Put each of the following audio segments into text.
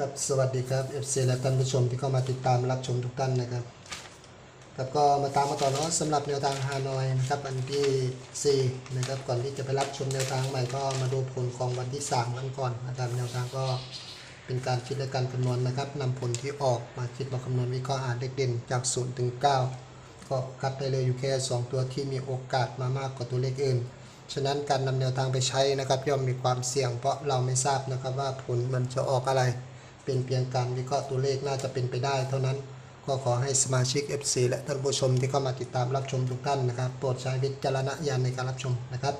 ครับสวัสดีครับ FC และท่านผู้ชมที่เข้ามาติดตามรับชมทุกท่านนะครับครับก็มาตามมาต่อเนาะสำหรับแนวทางฮานอยนะครับวันที่ 4 นะครับ ก่อนที่จะไปรับชมแนวทางใหม่ก็มาดูผลของวันที่3กันก่อนนะครับแนวทางก็เป็นการคิดและการคำนวณนะครับนำผลที่ออกมาคิดมาคำนวณวิเคราะห์อ่านเลขเด่นจาก0ถึง9ก็คัดได้เลยอยู่แค่สองตัวที่มีโอกาสมามากกว่าตัวเลขอื่นฉะนั้นการนำแนวทางไปใช้นะครับย่อมมีความเสี่ยงเพราะเราไม่ทราบนะครับว่าผลมันจะออกอะไร เป็นเพียงการวิเคราะห์ตัวเลขน่าจะเป็นไปได้ เท่านั้นก็ขอให้สมาชิก FC และท่านผู้ชมที่เข้ามาติดตามรับชมทุกท่านนะครับโปรดใช้วิจารณญาณในการรับชมนะครับ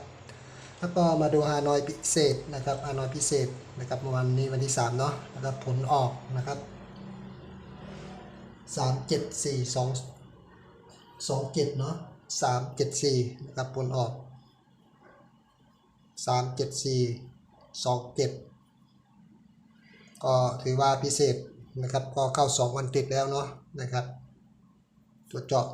แล้วก็มาดูฮานอยพิเศษนะครับฮานอยพิเศษนะครับเมื่อวันนี้วันที่3เนาะนะครับผลออกนะครับ3 7 4 2 2 7เนาะ3 7 4นะครับผลออก 3 7 4 2 7 ก็ถือว่าพิเศษนะครับก็เข้า 2 วันติดแล้วเนาะนะครับตัวเจาะ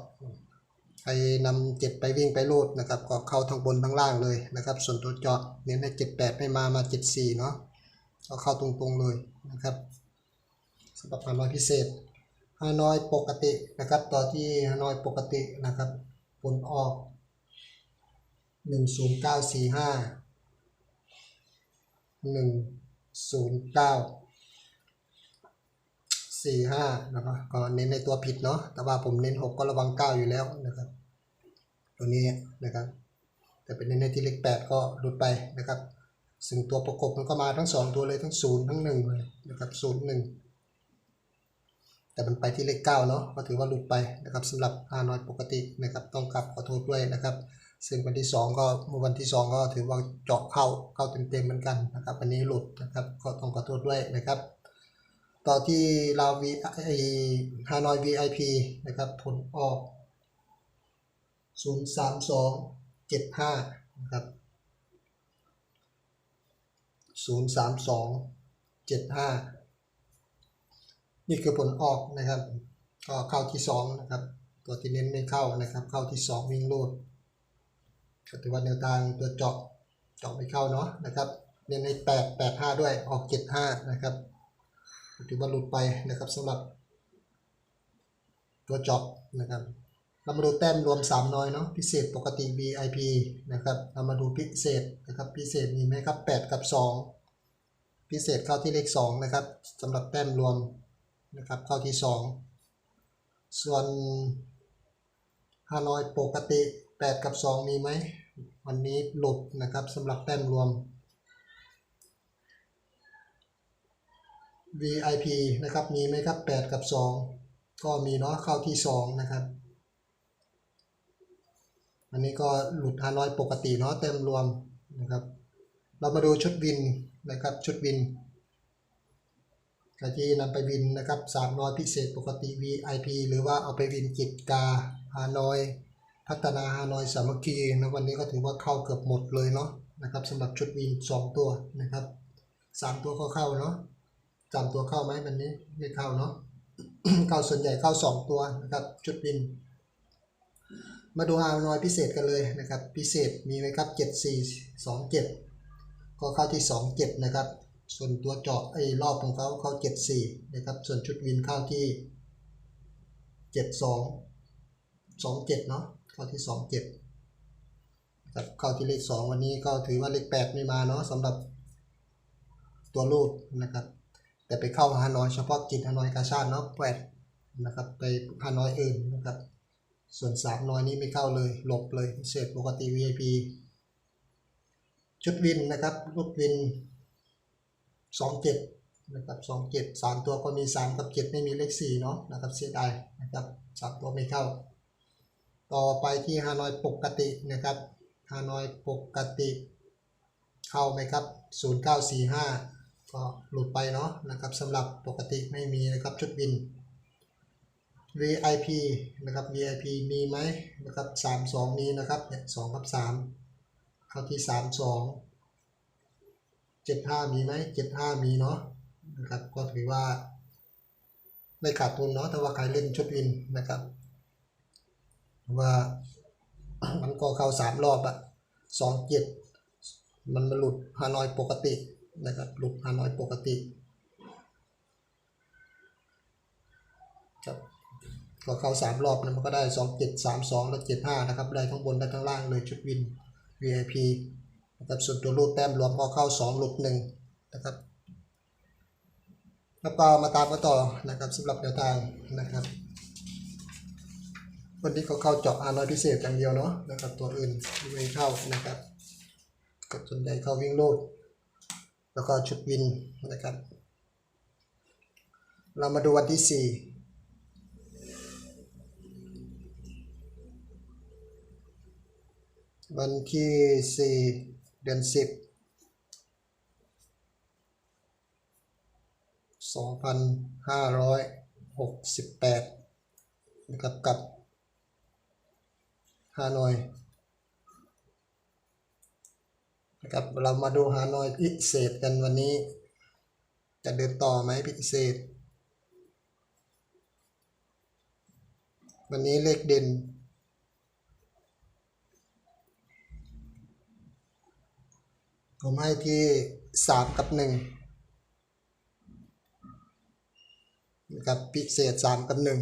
ใครนำเจ็ดไปวิ่งไปรูดนะครับก็เข้าทั้งบนทั้งล่างเลยนะครับ ส่วนตัวเจาะเน้นให้เจ็ดแปดไม่มามาเจ็ดสี่เนาะก็เข้าตรงๆเลยนะครับสำหรับฮานอยพิเศษฮานอยปกตินะครับต่อที่ฮานอยปกตินะครับผลออกหนึ่งศูนย์เก้าสี่ห้าหนึ่งศูนย์เก้า สี่ห้านะครับก็เน้นในตัวผิดเนาะแต่ว่าผมเน้นหกก็ระวังเก้าอยู่แล้วนะครับตัวนี้นะครับแต่เป็นเน้นในที่เลขแปดก็หลุดไปนะครับ ซึ่งตัวประกบมันก็มาทั้งสองตัวเลยทั้งศูนย์ทั้งหนึ่งเลยนะครับศูนย์หนึ่งแต่มันไปที่เลขเก้าเนาะก็ถือว่าหลุดไปนะครับสำหรับฮานอยปกตินะครับต้องกลับขอโทษด้วยนะครับซึ่งวันที่สองก็เมื่อวันที่สองก็ถือว่าเจาะเข้าเข้าเต็มๆเหมือนกันนะครับวันนี้หลุดนะครับก็ต้องขอโทษด้วยนะครับ ต่อที่เราวีไอฮานอย VIP นะครับ ผลออก 03275 นะครับ 03275 นี่คือผลออกนะครับ ก็เข้าที่ 2 นะครับ ตัวที่เน้นไม่เข้านะครับ เข้าที่ 2 วิ่งรูดก็ถือว่าแนวทางตัวเจาะเจาะไม่เข้าเนาะนะครับ เน้นใน 8 85 ด้วยออก 75 นะครับ ถือว่าหลุดไปนะครับสำหรับตัวเจาะนะครับเรามาดูแต้มรวม 3 น้อยเนาะพิเศษปกติ VIP นะครับเรามาดูพิเศษนะครับพิเศษมีไหมครับ 8 กับ 2 พิเศษเข้าที่เลข 2 นะครับสำหรับแต้มรวมนะครับเข้าที่ 2 ส่วนฮานอยปกติ 8 กับ 2 มีไหมวันนี้หลุดนะครับสำหรับแต้มรวม VIP นะครับ มีไหมครับ 8 กับ 2 ก็มีเนาะเข้าที่ 2 นะครับ อันนี้ก็หลุดฮานอยปกติเนาะเต็มรวมนะครับ เรามาดูชุดวินนะครับชุดวินใครที่นำไปวินนะครับ3น้อยพิเศษปกติ VIP หรือว่าเอาไปวินกิจกาฮานอย พัฒนาฮานอยสามัคคีนะวันนี้ก็ถือว่าเข้าเกือบหมดเลยเนาะนะครับสำหรับชุดวิน 2 ตัวนะครับ 3 ตัวก็เข้าเนาะ จำตัวเข้าไหมวันนี้ไม่เข้าเนาะเข้าส่วนใหญ่เข้า 2 ตัวนะครับชุดวิน มาดูฮานอยพิเศษกันเลยนะครับ พิเศษมีไหมครับ 74 27 ก็เข้าที่ 27 นะครับ ส่วนตัวเจาะไอ้รอบของเขาเข้า 74 นะครับ ส่วนชุดวินเข้าที่ 72 27 เนาะเข้าที่ 27ครับเข้าที่เลข 2 วันนี้ก็ถือว่าเลข 8 ไม่มาเนาะสำหรับตัวรูดนะครับ แต่ไปเข้าฮานอยเฉพาะกิจฮานอยกาชาติเนาะแปดนะครับไปฮานอยอื่นนะครับส่วนสามน้อยนี้ไม่เข้าเลย หลบเลยพิเศษปกติ VIP ชุดวินนะครับลูกวินสองเจ็ดนะครับสองเจ็ดสามตัวก็มีสามกับเจ็ดไม่มีเลขสี่เนาะนะครับเสียดายนะครับสามตัวไม่เข้า ต่อไปที่ฮานอยปกตินะครับฮานอยปกติ เข้าไหมครับ0945ก็ห ก็หลุดไปเนาะนะครับสำหรับปกติไม่มีนะครับชุดบิน VIP นะครับ VIP มีไหมนะครับ32มีนะครับเนี่ย2กับ3เข้าที่ 32 75 มีไหม75 มีเนาะนะครับก็ถือว่า ไม่ขาดทุนเนาะถ้าว่าใครเล่นชุดวินนะครับ ว่ามันก็เข้าสามรอบอะสองเจ็ดมันมาหลุดฮานอยปกติ แล้วก็ลบห้าร้อยปกติครับก็เข้าสามรอบนะมันก็ได้สองเจ็ดสามสองและเจ็ดห้านะครับ ได้ทั้งบนและทั้งล่างเลยชุดวิน VIP นะครับส่วนตัวรูดแต้มรวมก็เข้าสองหลุดหนึ่งนะครับแล้วก็มาตามกันต่อนะครับสำหรับแนวทางนะครับ วันนี้เขาเข้าเจาะอาน้อยพิเศษอย่างเดียวเนาะนะครับ ตัวอื่นไม่เข้านะครับกับส่วนใหญ่เขาวิ่งโลด แล้วก็ชุดวินนะครับ เรามาดูวันที่สี่วันที่สี่เดือนสิบสองพันห้าร้อยหกสิบแปดนะครับกับฮานอย นะครับเรามาดูฮานอยพิเศษกันวันนี้ จะเดินต่อไหมพิเศษ วันนี้เลขเด่นผมให้ที่สามกับหนึ่งนะครับพิเศษสามกับหนึ่ง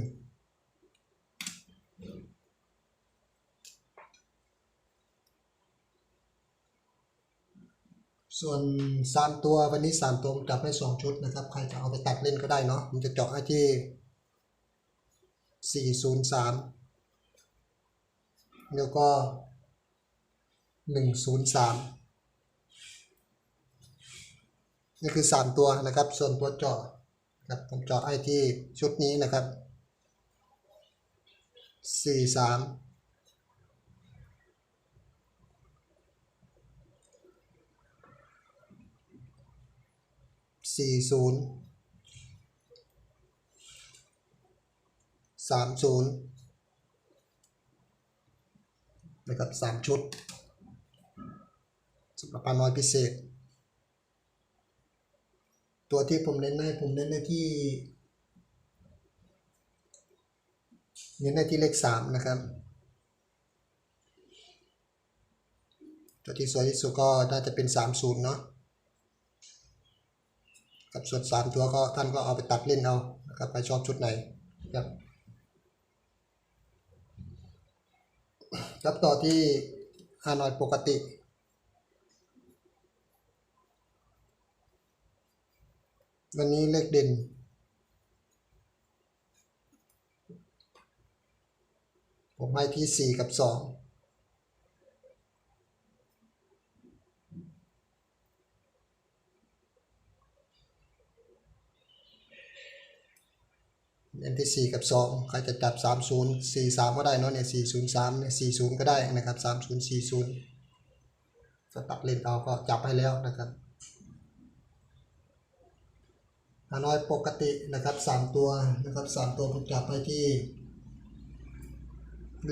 ส่วนสามตัววันนี้สามตัวจับให้สองชุดนะครับ ใครจะเอาไปตัดเล่นก็ได้เนาะผมจะเจาะให้ที่สี่ศูนย์สามแล้วก็หนึ่งศูนย์สามนี่คือ3ตัวนะครับ ส่วนตัวเจาะครับผมเจาะไอที่ชุดนี้นะครับ4 3 4 0 3 0นะครับ3ชุดสำหรับปลาน้อยพิเศษ ตัวที่ผมเน้นให้ผมเน้นในที่เน้นในที่เลขสามนะครับ ตัวที่สวยที่สุดก็น่าจะเป็นสามศูนย์เนาะ กับส่วนสามตัวก็ท่านก็เอาไปตัดเล่นเอานะครับไปชอบชุดไหนครับครับต่อที่อานอยปกติวันนี้เลขเด่น ผมให้ที่สี่กับสอง เน้นที่สี่กับสองใครจะจับสามศูนย์สี่สามก็ได้เนาะเนี่ยสี่ศูนย์สามเนี่ยสี่ศูนย์ก็ได้นะครับสามศูนย์สี่ศูนย์จะตัดเล่นเอาก็จับให้แล้วนะครับฮานอยปกตินะครับสามตัวนะครับสามตัวผมจับไปที่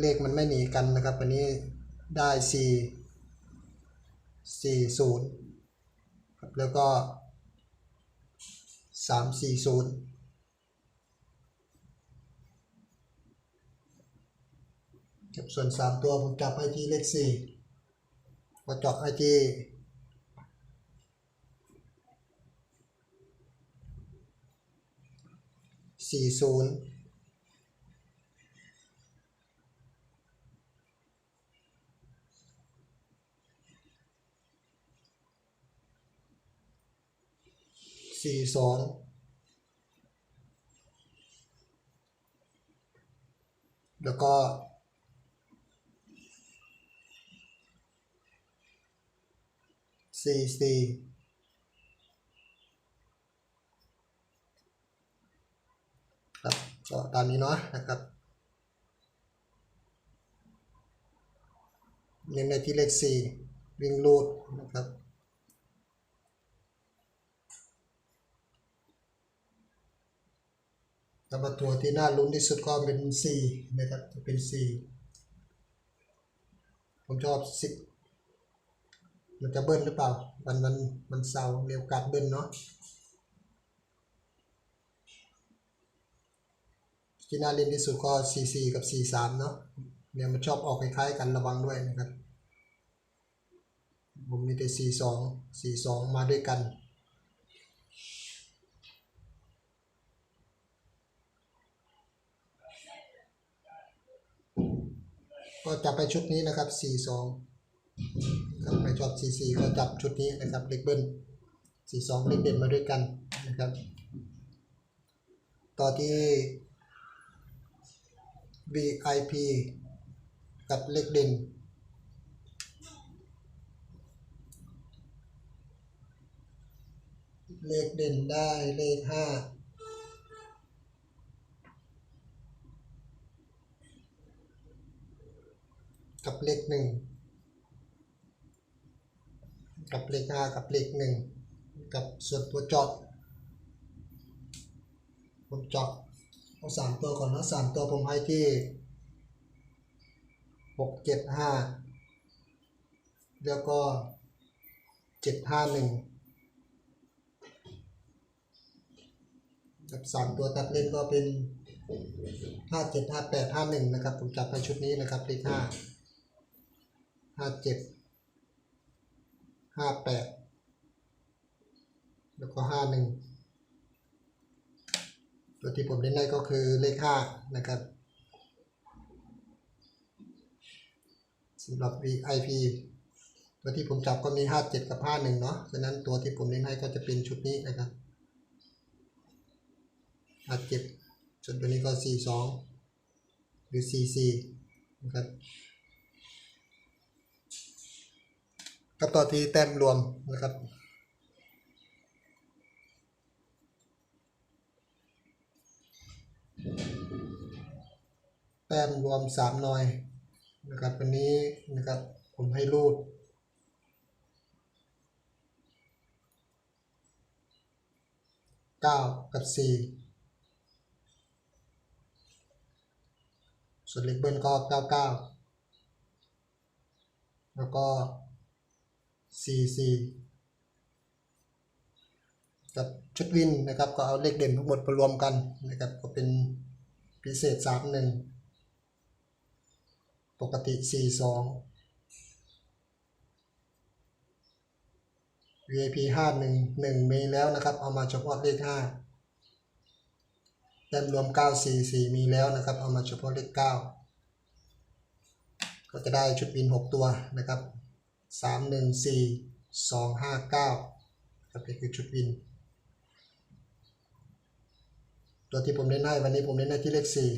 เลขมันไม่หนีกันนะครับ วันนี้ได้สี่สี่ศูนย์ครับแล้วก็สาม สี่ศูนย์ครับส่วนสามตัวผมจับไปที่เลขสี่ก็เจาะไอทีสี่ศูนย์สี่สองแล้วก็ สี่สี่ครับก็ตามนี้เนาะนะครับเน้นในที่เลขสี่วิ่งลูดนะครับแต่ว่าตัวที่น่าลุ้นที่สุดก็เป็นสี่นะครับจะเป็นสี่ผมชอบสิบ มันจะเบิ้ลหรือเปล่ามันมันมันเซาเร็วการเบิ้ลเนาะที่น่าเล่นที่สุดก็ C4 กับ C3 เนาะเนี่ยมันชอบออกคล้ายๆกันระวังด้วยนะครับ ผมมีแต่ C2 C2 มาด้วยกันก็จับไปชุดนี้นะครับสี่สอง ชอบสี่สี่ก็จับชุดนี้นะครับเลขเบิ้ลสี่สองเลขเด่นมาด้วยกันนะครับ ต่อที่ VIP กับเลขเด่นเลขเด่นได้เลขห้ากับเลขหนึ่ง กับเลขห้ากับเลขหนึ่งกับส่วนตัวเจาะผมเจาะเอาสามตัวก่อนนะสามตัวผมให้ที่หกเจ็ดห้าแล้วก็เจ็ดห้าหนึ่งกับสามตัวตัดเล่นก็เป็นห้าเจ็ดห้าแปดห้าหนึ่งนะครับ ผมจับไปชุดนี้นะครับเลขห้าห้าเจ็ด ห้าแปดแล้วก็ห้าหนึ่งตัวที่ผมเล่นได้ก็คือเลขห้านะครับสำหรับ VIP ตัวที่ผมจับก็มีห้าเจ็ดกับห้าหนึ่งเนาะฉะนั้นตัวที่ผมเล่นให้ก็จะเป็นชุดนี้นะครับห้าเจ็ดส่วนตัวนี้ก็สี่สองหรือสี่สี่นะครับ กับต่อที่แต้มรวมนะครับแต้มรวมสามหน่อยนะครับวันนี้นะครับผมให้รูดเก้ากับสี่ส่วนเล็กเบิ้ลก็เก้าเก้าแล้วก็ สี่สี่กับชุดวินนะครับ ก็เอาเลขเด่นทั้งหมดมารวมกันนะครับ ก็เป็นพิเศษสามหนึ่งปกติสี่สอง VIP ห้าหนึ่งหนึ่งมีแล้วนะครับ เอามาเฉพาะเลขห้าแต้มรวมเก้าสี่สี่มีแล้วนะครับ เอามาเฉพาะเลขเก้าก็จะได้ชุดวินหกตัวนะครับ สามหนึ่งสี่สองห้าเก้าครับนี่คือชุดวิน ตัวที่ผมเล่นให้วันนี้ผมเล่นให้ที่เลขสี่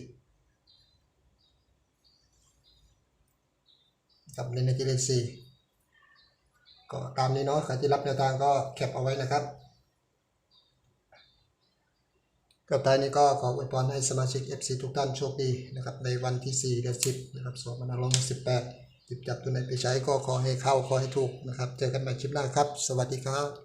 ครับเล่นในที่เลขสี่ก็ตามนี้เนาะใครที่รับแนวทางก็แคปเอาไว้นะครับกับท้ายนี้ก็ขออวยพรให้สมาชิก FC ทุกท่านโชคดีนะครับในวันที่ 4 เดือน10นะครับ2568 หยิบจับตัวไหนไปใช้ก็ขอให้เข้าขอให้ถูกนะครับ เจอกันใหม่คลิปหน้าครับ สวัสดีครับ